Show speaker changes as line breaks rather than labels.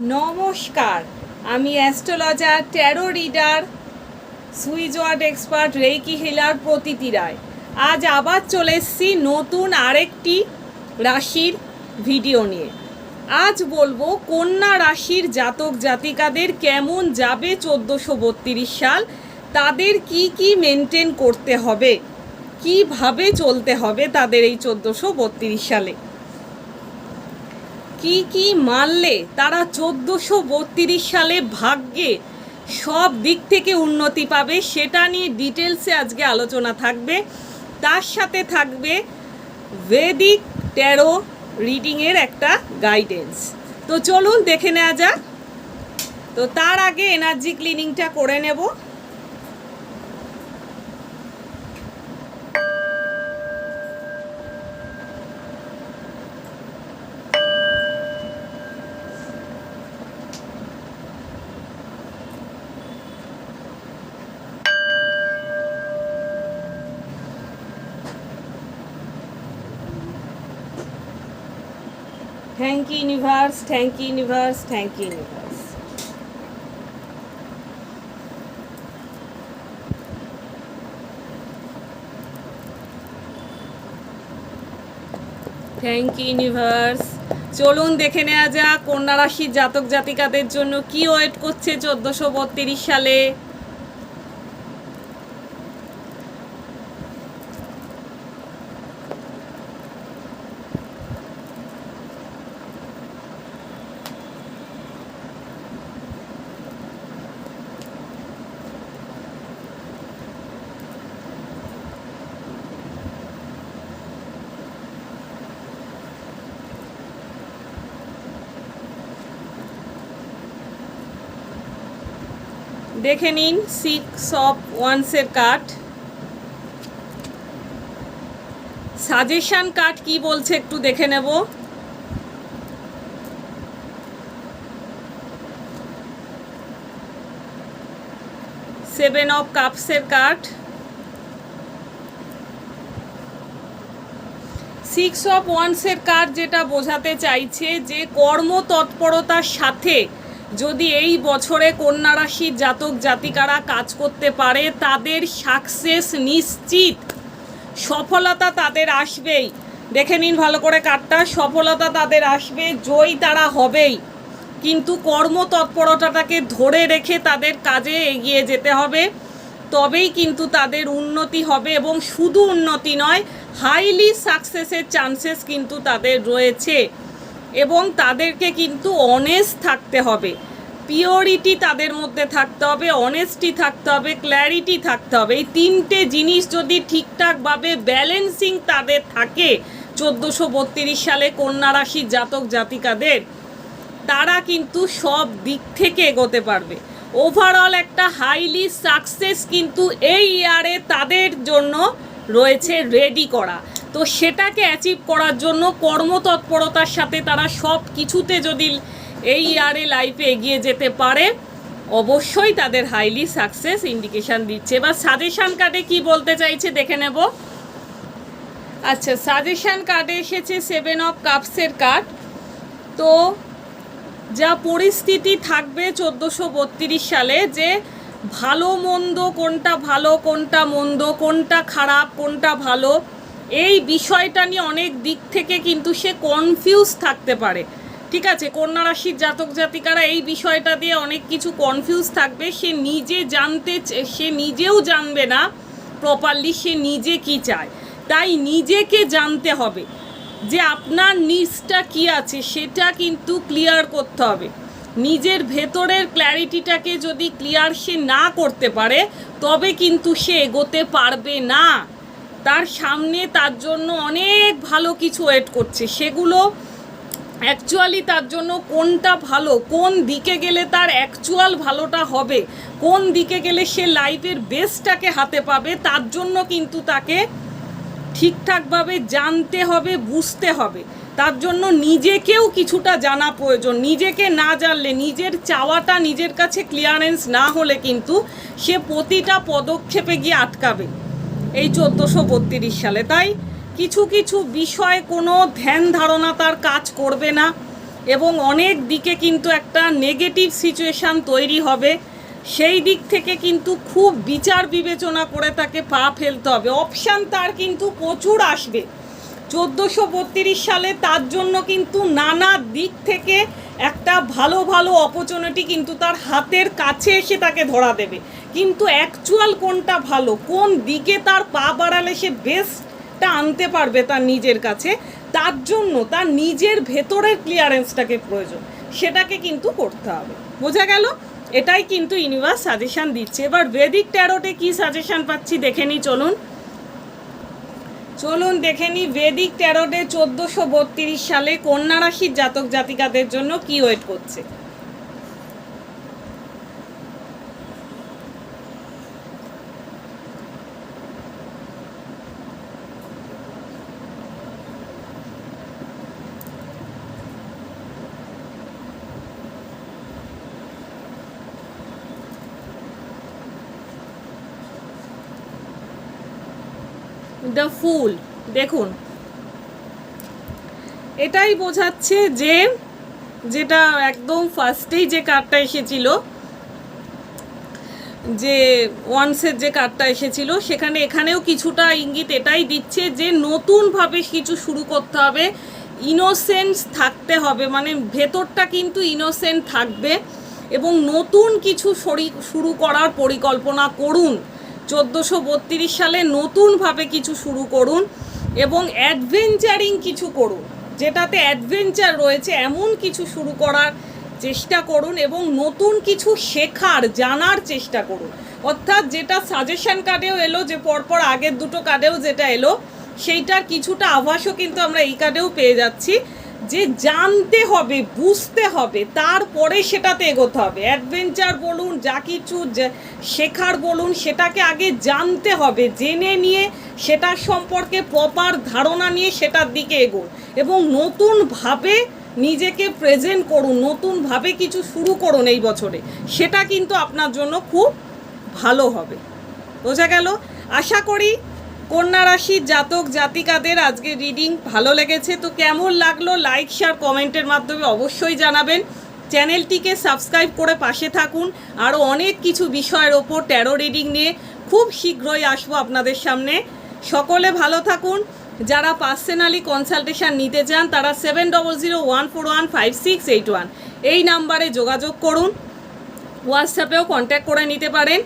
নমস্কার। আমি astrologer tarot reader switch word expert reiki healer Pratiti Roy. আজ আবার চলে এসেছি নতুন আরেকটি রাশির ভিডিও নিয়ে। আজ বলব কন্যা রাশির জাতক জাতিকাদের কেমন যাবে চোদ্দোশো বত্রিশ সাল? তাদের কি কি মেনটেন করতে হবে? কীভাবে চলতে হবে তাদের এই চোদ্দোশো বত্রিশ সালে? কি কি মানলে তারা চোদ্দোশো বত্রিশ সালে ভাগ্যে সব দিক থেকে উন্নতি পাবে সেটা নিয়ে ডিটেলসে আজকে আলোচনা থাকবে। তার সাথে থাকবে ভেদিক ট্যারো রিডিংয়ের একটা গাইডেন্স। তো চলুন দেখে নেওয়া যাক। তো তার আগে এনার্জি ক্লিনিংটা করে নেব। Thank you universe thank you universe thank you universe thank you universe চলুন দেখে নেওয়া যাক কন্যা রাশির জাতক জাতিকাদের জন্য কি ওয়েট করছে চোদ্দোশো সালে। দেখে নিন সিক্স অফ ওয়ান্সের কার্ড সাজেশন কার্ড কি বলছে একটু দেখে নেব। সেভেন অফ কাপসের কার্ড সিক্স অফ ওয়ান্সের কার্ড যেটা বোঝাতে চাইছে যে কর্মতৎপরতার সাথে যদি এই বছরে কন্যা রাশির জাতক জাতিকারা কাজ করতে পারে, তাদের সাকসেস নিশ্চিত। সফলতা তাদের আসবেই। দেখে নিন ভালো করে কার্ডটা। সফলতা তাদের আসবে, জয়ী তারা হবেই। কিন্তু কর্মতৎপরতাটাকে ধরে রেখে তাদের কাজে এগিয়ে যেতে হবে। তবেই কিন্তু তাদের উন্নতি হবে এবং শুধু উন্নতি নয় হাইলি সাকসেসের চান্সেস কিন্তু তাদের রয়েছে। এবং তাদেরকে কিন্তু অনেস্ট থাকতে হবে। পিওরিটি তাদের মধ্যে থাকতে হবে অনেস্টি থাকতে হবে ক্ল্যারিটি থাকতে হবে। এই তিনটে জিনিস যদি ঠিকঠাকভাবে ব্যালেন্সিং তাদের থাকে, চোদ্দোশো বত্রিশ সালে কন্যা রাশির জাতক জাতিকাদের, তারা কিন্তু সব দিক থেকে এগোতে পারবে। ওভারঅল একটা হাইলি সাকসেস কিন্তু এই ইয়ারে তাদের জন্য রয়েছে রেডি করা। তো সেটাকে অ্যাচিভ করার জন্য কর্মতৎপরতার সাথে তারা সব কিছুতে যদি এই ইয়ারে লাইফে এগিয়ে যেতে পারে, অবশ্যই তাদের হাইলি সাকসেস ইন্ডিকেশন দিচ্ছে। এবার সাজেশন কার্ডে কি বলতে চাইছে দেখে নেব। আচ্ছা সাজেশন কার্ডে এসেছে সেভেন অফ কাপসের কার্ড তো যা পরিস্থিতি থাকবে চোদ্দোশো বত্রিশ সালে যে ভালো মন্দ কোনটা ভালো, কোনটা মন্দ, কোনটা খারাপ, কোনটা ভালো এই বিষয়টা নিয়ে অনেক দিক থেকে কিন্তু সে কনফিউজ থাকতে পারে। ঠিক আছে? কন্যা রাশির জাতক জাতিকারা এই বিষয়টা দিয়ে অনেক কিছু কনফিউজ থাকবে। সে নিজে জানতে সে নিজেও জানবে না প্রপারলি সে নিজে কি চায়। তাই নিজেকে জানতে হবে যে আপনার নিজটা কি আছে, সেটা কিন্তু ক্লিয়ার করতে হবে। নিজের ভেতরের ক্ল্যারিটিটাকে যদি ক্লিয়ার সে না করতে পারে, তবে কিন্তু সে এগোতে পারবে না। তার সামনে তার জন্য অনেক ভালো কিছু ওয়েট করছে। সেগুলো অ্যাকচুয়ালি তার জন্য কোনটা ভালো, কোন দিকে গেলে তার অ্যাকচুয়াল ভালোটা হবে, কোন দিকে গেলে সে লাইফের বেস্টটাকে হাতে পাবে, তার জন্য কিন্তু তাকে ঠিকঠাকভাবে জানতে হবে, বুঝতে হবে। তার জন্য নিজেকেও কিছুটা জানা প্রয়োজন। নিজেকে না জানলে, নিজের চাওয়াটা নিজের কাছে ক্লিয়ারেন্স না হলে কিন্তু সে প্রতিটা পদক্ষেপে গিয়ে আটকাবে। এই চোদ্দোশো বত্রিশ সালে। তাই কিছু কিছু বিষয় কোনো ধ্যান ধারণা তার কাজ করবে না এবং অনেক দিকে কিন্তু একটা নেগেটিভ সিচুয়েশান তৈরি হবে। সেই দিক থেকে কিন্তু খুব বিচার বিবেচনা করে তাকে পা ফেলতে হবে। অপশান তার কিন্তু প্রচুর আসবে। চোদ্দোশো বত্রিশ সালে তার জন্য কিন্তু নানা দিক থেকে একটা ভালো ভালো অপরচুনিটি কিন্তু তার হাতের কাছে এসে তাকে ধরা দেবে। কিন্তু অ্যাকচুয়াল কোনটা ভালো? কোন দিকে তার পা বাড়ালে সে বেস্টটা আনতে পারবে তার নিজের কাছে? তার জন্য তার নিজের ভেতরের ক্লিয়ারেন্সটাকে প্রয়োজন। সেটাকে কিন্তু করতে হবে। বোঝা গেল? এটাই কিন্তু ইউনিভার্স সাজেশন দিচ্ছে। এবার বেদিক ট্যারোটে কি সাজেশান পাচ্ছি দেখে নিই চলুন। চলুন দেখে নিই বেদিক ট্যারোটে চোদ্দোশো সালে কন্যা রাশির জাতক জাতিকাদের জন্য কি ওয়েট করছে? দ্য ফুল দেখুন। এটাই বোঝাচ্ছে যে, যেটা একদম ফার্স্টেই যে কার্ডটা এসেছিল, যে ওয়ান্সের যে কার্ডটা এসেছিল, সেখানে এখানেও কিছুটা ইঙ্গিত এটাই দিচ্ছে যে নতুনভাবে কিছু শুরু করতে হবে। ইনোসেন্স থাকতে হবে মানে ভেতরটা কিন্তু ইনোসেন্ট থাকবে এবং নতুন কিছু শরি- শুরু করার পরিকল্পনা করুন। চোদ্দোশো বত্রিশ সালে নতুনভাবে কিছু শুরু করুন এবং অ্যাডভেঞ্চারিং কিছু করুন। যেটাতে অ্যাডভেঞ্চার রয়েছে, এমন কিছু শুরু করার চেষ্টা করুন এবং নতুন কিছু শেখার, জানার চেষ্টা করুন। অর্থাৎ যেটা সাজেশন কার্ডেও এলো, যে পরপর আগের দুটো কার্ডেও যেটা এলো, সেইটার কিছুটা আভাসও কিন্তু আমরা এই কার্ডেও পেয়ে যাচ্ছি। যে জানতে হবে, বুঝতে হবে, তারপরে সেটাতে এগোতে হবে। অ্যাডভেঞ্চার বলুন, যা কিছু শেখার বলুন, সেটাকে আগে জানতে হবে, জেনে নিয়ে সেটার সম্পর্কে প্রপার ধারণা নিয়ে সেটার দিকে এগোন। এবং নতুনভাবে নিজেকে প্রেজেন্ট করুন, নতুনভাবে কিছু শুরু করুন এই বছরে। সেটা কিন্তু আপনার জন্য খুব ভালো হবে। বোঝা গেল? আশা করি কন্যা রাশির জাতক জাতিকাদের আজকে রিডিং ভালো লেগেছে। তো কেমন লাগল লাইক শেয়ার কমেন্টের মাধ্যমে অবশ্যই জানাবেন। চ্যানেলটিকে সাবস্ক্রাইব করে পাশে থাকুন। আরও অনেক কিছু বিষয়ের ওপর ট্যারো রিডিং নিয়ে খুব শীঘ্রই আসব আপনাদের সামনে। সকলে ভালো থাকুন। যারা পার্সোনালি কনসালটেশন নিতে চান, তারা seven double zero one four one five six eight one এই নাম্বারে যোগাযোগ করুন। হোয়াটসঅ্যাপেও কন্ট্যাক্ট করে নিতে পারেন।